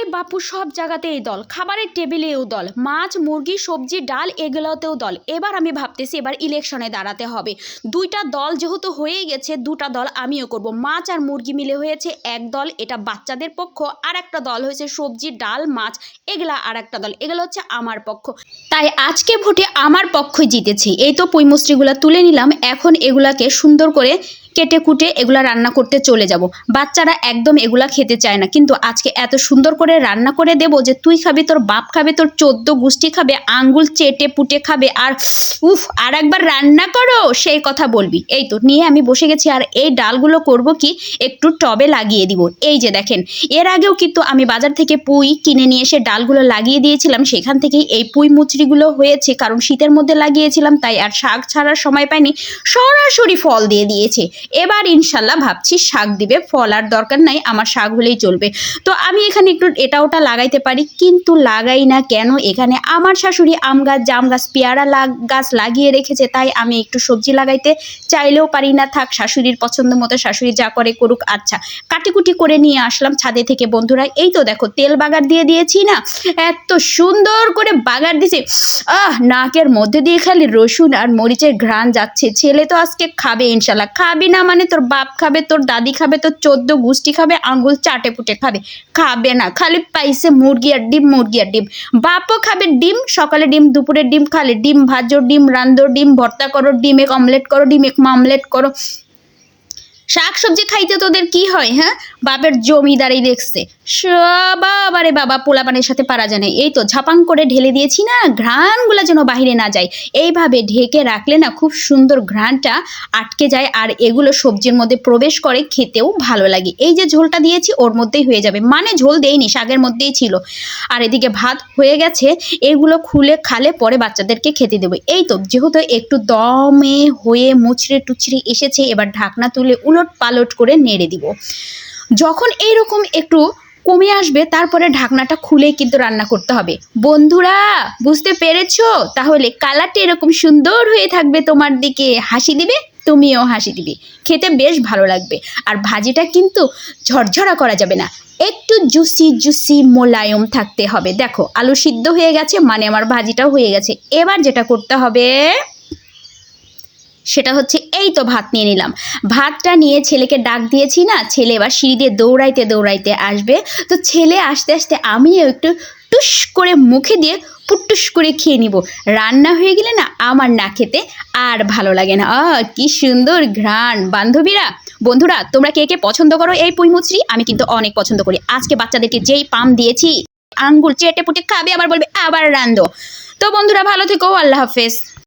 আরে বাপু সব জায়গাতেই দল, খাবারের টেবিলেও দল, মাছ, মুরগি, সবজি, ডাল এগুলোতেও দল। এবার আমি ভাবতেছি এবার ইলেকশনে দাঁড়াতে হবে। দুইটা দল যেহেতু হয়েই গেছে, দুটা দল আমিও করব। মাছ আর মুরগি মিলে হয়েছে এক দল, এটা বাচ্চাদের পক্ষ। আর একটা দল হয়েছে সবজি, ডাল, মাছ, এগুলা আর একটা দল। এগুলো হচ্ছে আমার পক্ষ। তাই আজকে ভোটে আমার পক্ষই জিতেছে। এই তো পুঁইমুসরিগুলো তুলে নিলাম। এখন এগুলাকে সুন্দর করে কেটে কুটে এগুলা রান্না করতে চলে যাব। বাচ্চারা একদম এগুলা খেতে চায় না। কিন্তু আজকে এত সুন্দর করে রান্না করে দেব যে তুই খাবি, তোর বাপ খাবে, তোর চোদ্দ গুষ্টি খাবে, আঙ্গুল চেটে পুটে খাবে আর উফ, আর একবার রান্না করো, সেই কথা বলবি। এই তো, নিয়ে আমি বসে গেছি আর এই ডালগুলো করব কি, একটু টবে লাগিয়ে দিব। এই যে দেখেন, এর আগেও কিন্তু আমি বাজার থেকে পুঁই কিনে নিয়ে এসে ডালগুলো লাগিয়ে দিয়েছিলাম, সেখান থেকেই এই পুঁই মুচড়িগুলো হয়েছে, কারণ শীতের মধ্যে লাগিয়েছিলাম, তাই আর শাক ছাড়ার সময় পাইনি, সরাসরি ফল দিয়ে দিয়েছে। এবার ইনশাল্লাহ ভাবছি শাক দিবে, ফল আর দরকার নাই, আমার শাক হলেই চলবে। তো আমি এখানে একটু এটা ওটা লাগাইতে পারি, কিন্তু লাগাই না কেন? এখানে আমার শাশুড়ি আম গাছ, জাম গাছ, পেয়ারা গাছ লাগিয়ে রেখেছে, তাই আমি একটু সবজি লাগাইতে চাইলেও পারি না, থাক, শাশুড়ির পছন্দ মতো শাশুড়ি যা করে করুক আচ্ছা। কাটিকুটি করে নিয়ে আসলাম ছাদে থেকে, বন্ধুরা, এই তো দেখো, তেল বাগার দিয়ে দিয়েছি না, এত সুন্দর করে বাগার দিয়েছে। আহ, নাকের মধ্যে দিয়ে খালি রসুন আর মরিচের ঘ্রাণ যাচ্ছে, ছেলে তো আজকে খাবে ইনশাল্লাহ, খাবি না মানে তোর বাপ খাবে, তোর দাদি খাবে, তোর চোদ্দ গুষ্টি খাবে আঙ্গুল চাটে পুটে খাবে। খাবে না, খালি পাইসে মুরগি আর ডিম, মুরগি আর ডিম। বাপও খাবে ডিম, সকালে ডিম, দুপুরে ডিম, খালে ডিম, ভাজো ডিম রান্ধো ডিম, ভর্তা করো ডিম, এক অমলেট করো ডিম, এক মামলেট করো। শাক সবজি খাইতে তোদের কি হয় হ্যাঁ? বাপের জমিদারি দেখছে। বাবারে বাবা, পোলাপানের সাথে পারা যায় না। এই তো ঝাপাং করে ঢেলে দিয়েছি না, ঘ্রাণগুলো যেন বাইরে না যায়। এইভাবে ঢেকে রাখলে না খুব সুন্দর ঘ্রাণটা আটকে যায় আর এগুলো সবজির মধ্যে প্রবেশ করে খেতেও ভালো লাগে। এই যে ঝোলটা দিয়েছি, ওর মধ্যেই হয়ে যাবে। মানে ঝোল দেয়নি শাকের মধ্যেই ছিল। আর এদিকে ভাত হয়ে গেছে, এগুলো খুলে খালে পরে বাচ্চাদেরকে খেতে দেবো। এই তো, যেহেতু একটু দমে হয়ে মুচড়ে টুচড়ে এসেছে, এবার ঢাকনা তুলে উলট পালট করে নেড়ে দিব। যখন এইরকম একটু কমে আসবে, তারপরে ঢাকনাটা খুলেই কিন্তু রান্না করতে হবে। বন্ধুরা, বুঝতে পেরেছ? তাহলে কালারটা এরকম সুন্দর হয়ে থাকবে তোমার দিকে। হাসি দিবে? তুমিও হাসি দিবে। খেতে বেশ ভালো লাগবে। আর ভাজিটা কিন্তু ঝরঝরা করা যাবে না। একটু জুসি জুসি মোলায়ম থাকতে হবে। দেখো, আলু সিদ্ধ হয়ে গেছে মানে আমার ভাজিটাও হয়ে গেছে। এবার যেটা করতে হবে সেটা হচ্ছে, এই তো ভাত নিয়ে নিলাম। ভাতটা নিয়ে ছেলেকে ডাক দিয়েছি না, ছেলে এবার সিঁড়ি দিয়ে দৌড়াইতে দৌড়াইতে আসবে। তো ছেলে আসতে আসতে আমিও একটু টুস করে মুখে দিয়ে পুটুস করে খেয়ে নিব। রান্না হয়ে গেলে না আমার না খেতে আর ভালো লাগে না। কি সুন্দর ঘ্রাণ। বান্ধবীরা, বন্ধুরা, তোমরা কে কে পছন্দ করো এই পুঁই মুচড়ি? আমি কিন্তু অনেক পছন্দ করি। আজকে বাচ্চাদেরকে যেই পাম দিয়েছি আঙ্গুল চেটে পুটে খাবে, আবার বলবে আবার রান্ধো। তো বন্ধুরা, ভালো থেকো, আল্লাহ হাফেজ।